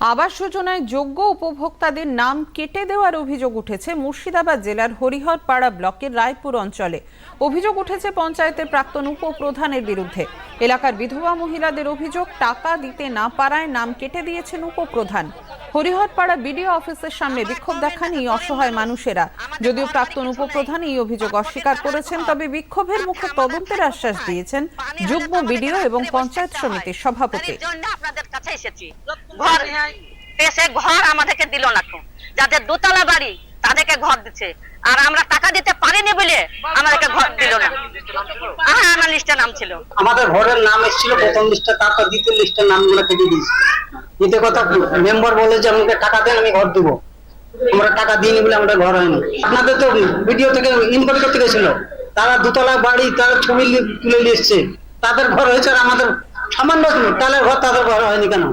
আবাস যোজনায় যোগ্য উপভোক্তাদের নাম কেটে দেওয়ার অভিযোগ উঠেছে মুর্শিদাবাদ জেলার হরিহরপাড়া ব্লকের রায়পুর অঞ্চলে। অভিযোগ উঠেছে পঞ্চায়েতের প্রাক্তন উপপ্রধানের বিরুদ্ধে। এলাকার বিধবা মহিলাদের অভিযোগ, টাকা দিতে না পারায় নাম কেটে দিয়েছেন উপপ্রধান। হরিহরপাড়া বিডিও অফিসের সামনে বিক্ষোভ দেখান এই অসহায় মানুষেরা। যদিও প্রাক্তন উপপ্রধান এই অভিযোগ অস্বীকার করেছেন, তবে বিক্ষোভের মুখে তদন্তের আশ্বাস দিয়েছেন যুগ্ম বিডিও এবং পঞ্চায়েত সমিতির সভাপতি। এসেছি? ঘর ঘর আমাদেরকে দিল না যাদের দোতলা বাড়ি, তাদেরকে ঘর দিচ্ছে। আর আমরা টাকা দিতে পারিনি বলে আমাদেরকে ঘর দিল না। হ্যাঁ আমার নাম ছিল। আমাদের ঘরের নাম এসেছিল, প্রথম লিস্টে তারপর দ্বিতীয় লিস্টের নামগুলো কেটে দিয়েছি। দ্বিতীয় কথা মেম্বার বলে যে, আমাকে টাকা দেন, আমি ঘর দেবো। আমরা টাকা দিইনি বলে আমাদের ঘর হয়নি। আপনাদের তো ভিডিও থেকে ইনকোয়ারি করতে গেছিল। তারা দুতলা বাড়ি, তারা ছবি তুলে নিয়ে এসছে। তাদের ঘর হয়েছে আর আমাদের সামান্য তাহলে তাদের ঘর হয়নি কেন?